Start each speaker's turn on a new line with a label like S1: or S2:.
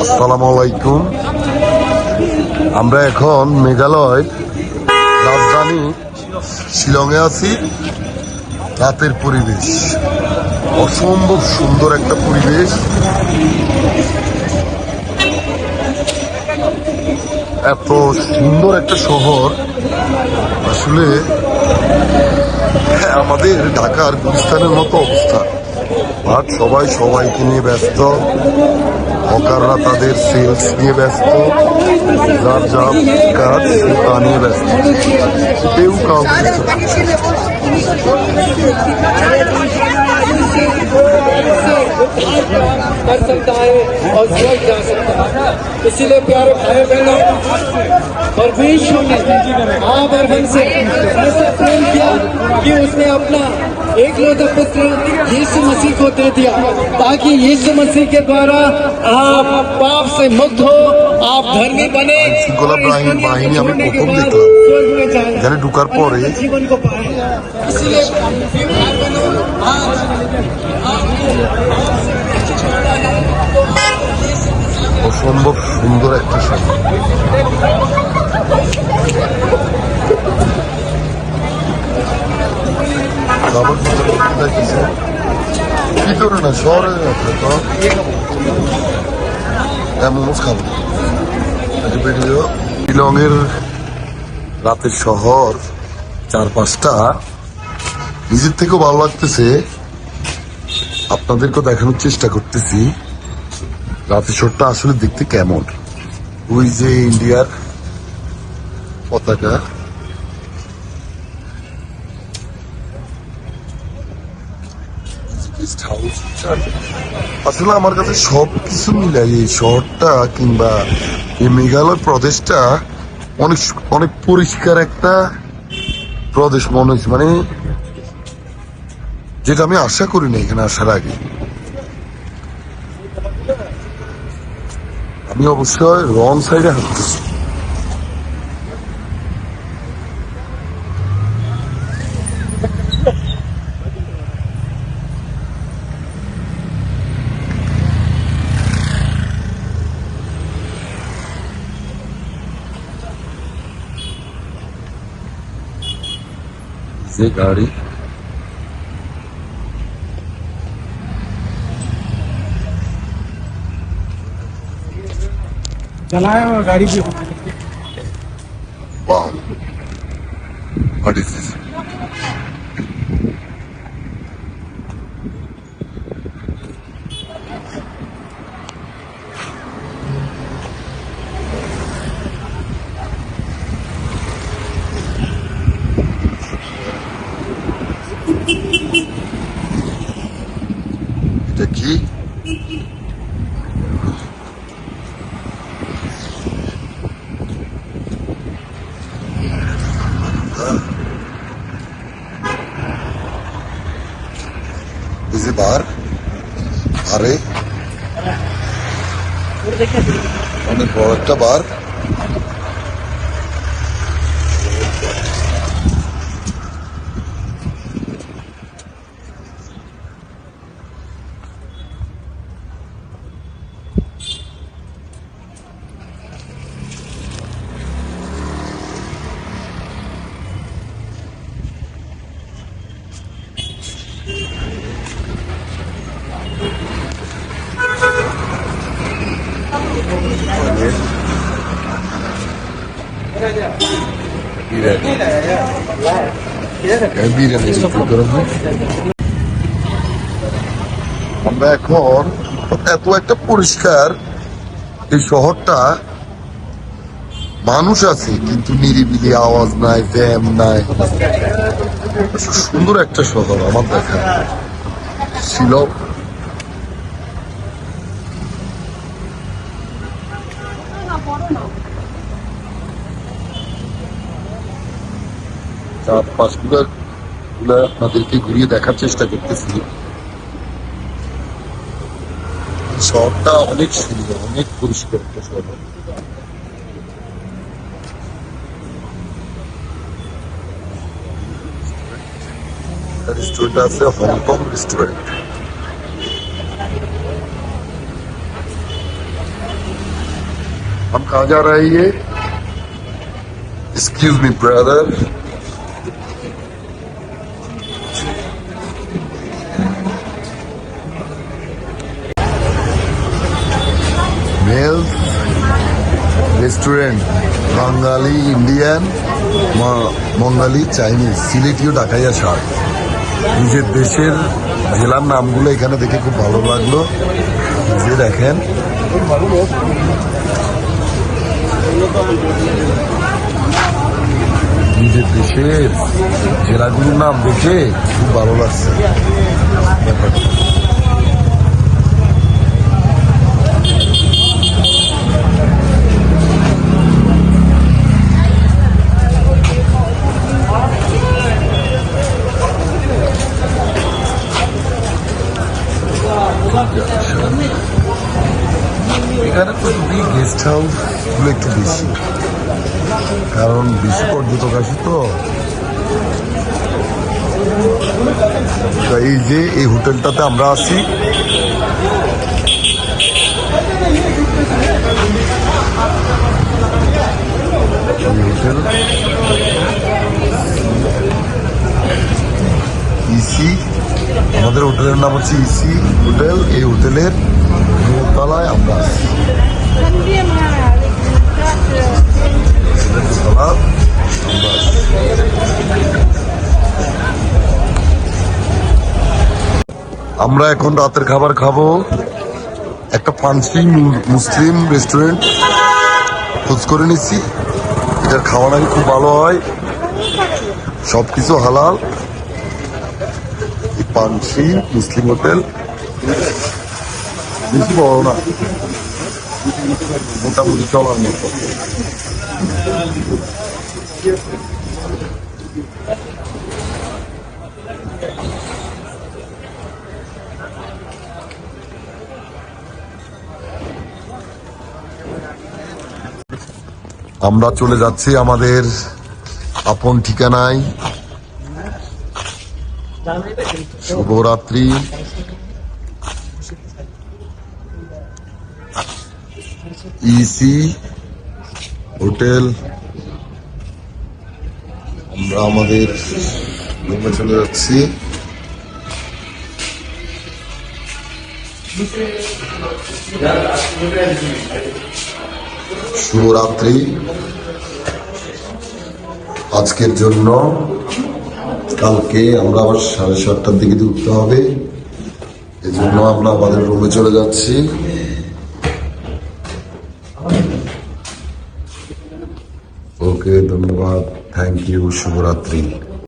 S1: আসসালামু আলাইকুম আমরা এখন মেঘালয় রাজধানী শিলংয়ে আছি। রাতের পরিবেশ। অসম্ভব সুন্দর একটা পরিবেশ। এত সুন্দর একটা শহর। আসলে হ্যাঁ, আমাদের ঢাকার গুলিস্তানের মতো অবস্থা। বাট সবাই সবাইকে নিয়ে ব্যস্ত হকাররা তাদের সেলস নিয়ে ব্যস্ত যার যা কাজ তা নিয়ে ব্যস্ত কেউ কাউকে
S2: کر سکتا ہے اور جا سکتا ہے اسی لیے پیارے بھائی بہنوں نے سے ایسا پریم کیا کہ اس نے اپنا ایک لوتا پتر یسو مسیح کو
S1: دے
S2: دیا تاکہ
S1: یسو
S2: مسیح
S1: کے
S2: دوارا
S1: آپ
S2: پاپ سے
S1: مکت
S2: ہو
S1: آپ
S2: دھرمی بنے ہاں،
S1: گلاب راہیم باہیم
S2: ہمیں حکم دیتا یعنی ڈکر پو رہے
S1: جیون اس لیے بیمار بنو ভিতরে না শহরে মোমোস খাব শিলংয়ের রাতের শহর চার পাঁচটা নিজের থেকেও ভালো লাগতেছে। আপনাদেরকেও দেখানোর চেষ্টা করতেছি রাতের শহরটা আসলে দেখতে কেমন। ওই যে ইন্ডিয়ার পতাকা। আসলে আমার কাছে সব কিছু মিলাই এই শহরটা কিংবা এই মেঘালয় প্রদেশটা অনেক অনেক পরিষ্কার একটা প্রদেশ মনে হয়েছে। মানে যেটা আমি আশা করি না এখানে আসার আগে। আমি অবশ্যই রং সাইডে হাঁটতেছি। سے گاڑی۔ چلائے گاڑی بھی۔ واہ۔ واٹ از دس আরে অনেক বড় একটা আমরা এখন এত একটা পরিষ্কার এই শহরটা মানুষ আছে, কিন্তু নিরিবিলি আওয়াজ নাই জ্যাম নাই। সুন্দর একটা শহর আমার দেখা। শিলং তার পাশগুলো গুলো আপনাদেরকে ঘুরিয়ে দেখার চেষ্টা করতেছি শহরটা অনেক সুন্দর অনেক পরিষ্কার একটা শহর রেস্টুরেন্ট আছে Hong Kong restaurant ہم کہاں جا رہے ہیں یہ ایکسکیوز می برادر restaurant Bangali Indian Bangali Chinese সিলেটিও Dhakaiya শাক নিজের দেশের জেলার নামগুলো এখানে দেখে খুব ভালো লাগল। যে দেখেন, নিজের দেশের জেলাগুলোর নাম দেখে খুব ভালো লাগছে। ব্যাপারটা পর্যটক তো। তো এই যে এই হোটেলটাতে আমরা আছি। ইসি আমাদের হোটেলের নাম হচ্ছে ইসি হোটেল। এই হোটেলের দোতলায় আমরা আছি। আমরা এখন রাতের খাবার খাব। একটা ফান্সি মুসলিম রেস্টুরেন্ট খোঁজ করে নিচ্ছি। এটার খাওয়া নাকি খুব ভালো হয়। সব কিছু হালাল পানসি মুসলিম হোটেল। বেশি বড় না। মোটামুটি চলার মতো। আমরা চলে যাচ্ছি আমাদের আপন ঠিকানায়। শুভরাত্রি। ইসি হোটেল আমরা আমাদের রুমে চলে যাচ্ছি। শুভরাত্রি। আজকের জন্য কালকে আমরা আবার সাড়ে সাতটার দিকে উঠতে হবে। এজন্য আমরা আমাদের রুমে চলে যাচ্ছি। ওকে, ধন্যবাদ। থ্যাংক ইউ শুভরাত্রি